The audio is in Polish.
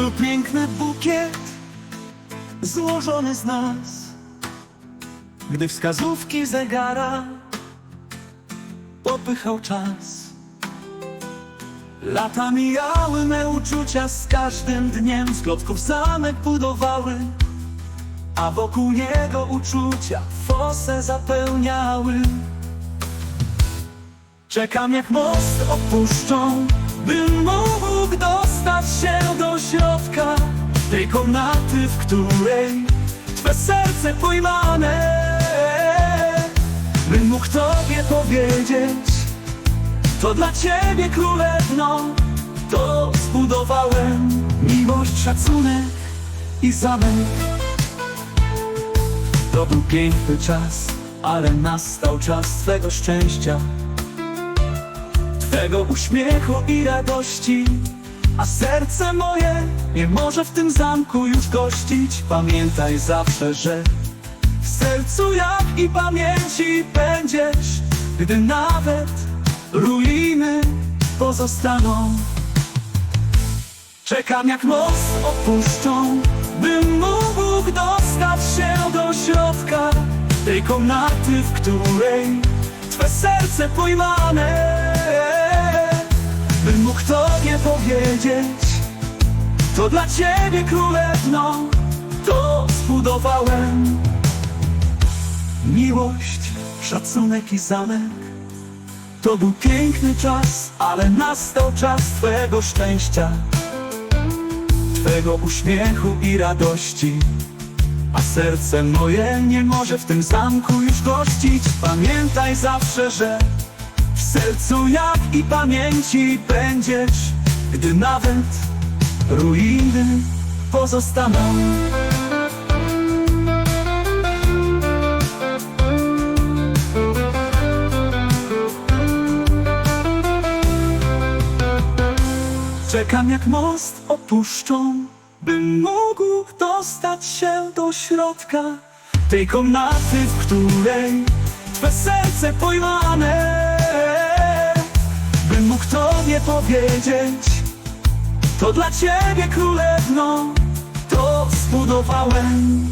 był piękny bukiet Złożony z nas. Gdy wskazówki zegara Popychał czas. Lata mijały, me uczucia z każdym dniem. Z klocków zamek budowały A wokół niego uczucia fosę zapełniały. Czekam jak most opuszczą, bym mógł dostać się do środka Tej komnaty, w której Twe serce pojmane. Bym mógł Tobie powiedzieć To dla Ciebie królewno To zbudowałem Miłość, szacunek i zamek. To był piękny czas Ale nastał czas Twego szczęścia Twego uśmiechu i radości A serce moje nie może w tym zamku już gościć. Pamiętaj zawsze, że w sercu jak i pamięci będziesz Gdy nawet ruiny pozostaną. Czekam jak most opuszczą Bym mógł dostać się do środka Tej komnaty, w której Twe serce pojmane mógł Tobie powiedzieć? To dla Ciebie królewno To zbudowałem. Miłość, szacunek i zamek. To był piękny czas Ale nastał czas Twego szczęścia Twego uśmiechu i radości. A serce moje nie może w tym zamku już gościć. Pamiętaj zawsze, że w sercu jak i pamięci będziesz Gdy nawet ruiny pozostaną. Czekam jak most opuszczą Bym mógł dostać się do środka Tej komnaty, w której Twe serce pojmane Bym mógł Tobie powiedzieć. To dla Ciebie królewno To zbudowałem